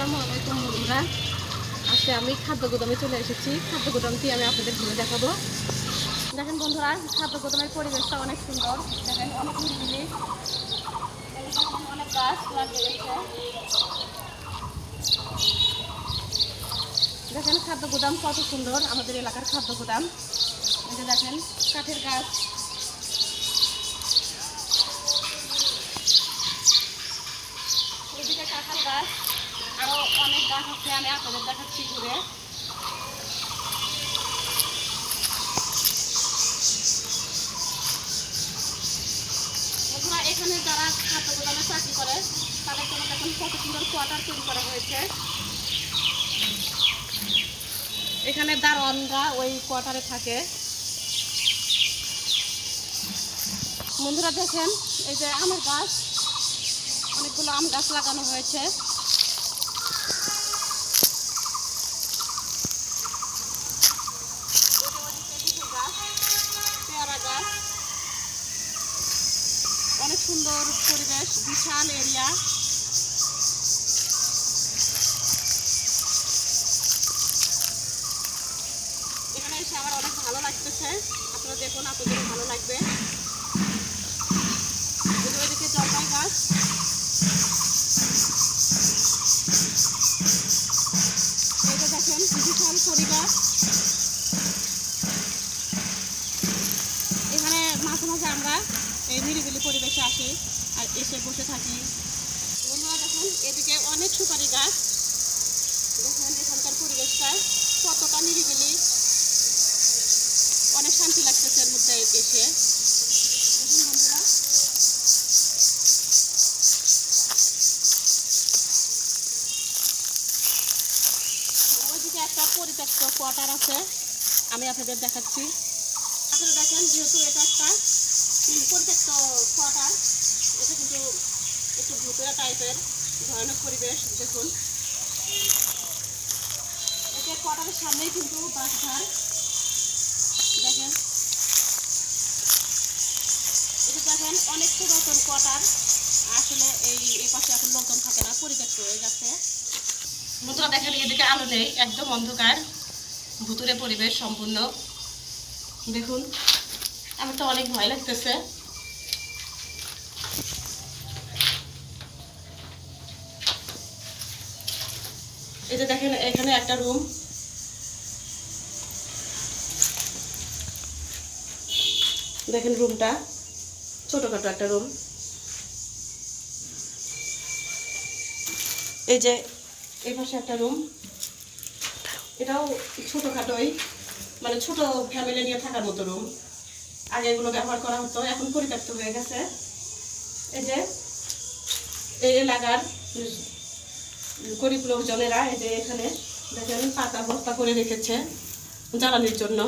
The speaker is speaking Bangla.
আসসালামু আলাইকুম বন্ধুরা। আজকে আমি খাদ্য গুদামে চলে এসেছি। খাদ্য গুদামটি আমি আপনাদের ঘুরে দেখাবো। দেখেন বন্ধুরা, খাদ্য গুদামের পরিবেশটা অনেক সুন্দর। দেখেন অনেক নিরিবিলি। অনেক গাছ লাগিয়ে দেখেন খাদ্য গুদাম কত সুন্দর, আমাদের এলাকার খাদ্য গুদাম। যে দেখেন, কাঠের গাছ এদিকে কাঁঠাল গাছ আরও অনেক গাছ আছে, আমি আপনাদের দেখাচ্ছি ঘুরে। এখানে যারা খাদ্য গোদামে চাকরি করে, তাদের জন্য দেখুন কত সুন্দর কোয়ার্টার তৈরি করা হয়েছে। এখানে দারোয়ানরা ওই কোয়ার্টারে থাকে। বন্ধুরা দেখেন, এই যে আমের গাছ, অনেকগুলো আম গাছ লাগানো হয়েছে। অনেক সুন্দর পরিবেশ, বিশাল এরিয়া। এখানে এসে আমার অনেক ভালো লাগতেছে। আপনারা দেখুন, আপনাদের ভালো লাগবে। ওইদিকে জলপাই গাছ। এটা দেখেন, বিশাল পরিবার এখানে মাঝে মাঝে আমরা এই নিরিবিলি পরিবেশে আসি আর এসে বসে থাকি। বন্ধুরা, দেখুন, এদিকে অনেক সুপারি গাছ। দেখুন, এখানকার পরিবেশটা কতটা নিরিবিলি। অনেক শান্তি লাগতেছে এর মধ্যে এসে। ওইদিকে একটা পরিত্যক্ত কোয়ার্টার আছে। আমি আপনাদের দেখাচ্ছি। আপনারা দেখেন, যেহেতু এটা একটা উম, পরিত্যক্ত কোয়ার্টার এটা কিন্তু একটু ভূতেরা টাইপের ভয়ানক পরিবেশ দেখুন। এটা কোয়ার্টারের সামনেই কিন্তু বাসঘাট দেখেন। এটা দেখেন অনেক পুরাতন কোয়ার্টার আসলে এই এই পাশে এখন লোকজন থাকে না পরিত্যক্ত হয়ে গেছে। বন্ধুরা দেখেন এদিকে আলো নেই একদম অন্ধকার। ভুতুরে পরিবেশ সম্পূর্ণ। দেখুন। আমার তো অনেক ভয় লাগতেছে। এই যে দেখেন, এখানে একটা রুম দেখেন রুমটা ছোটখাটো একটা রুম এই যে এই পাশে একটা রুম এটাও ছোটোখাটোই মানে ছোট ফ্যামিলি নিয়ে থাকার মতো রুম আগে এগুলো ব্যবহার করা হতো, এখন পরিত্যক্ত হয়ে গেছে। এই যে, এই এলাকার গরিব লোকজনেরা এই যে এখানে দেখেন পাতা বস্তা করে রেখেছে জ্বালানির জন্য।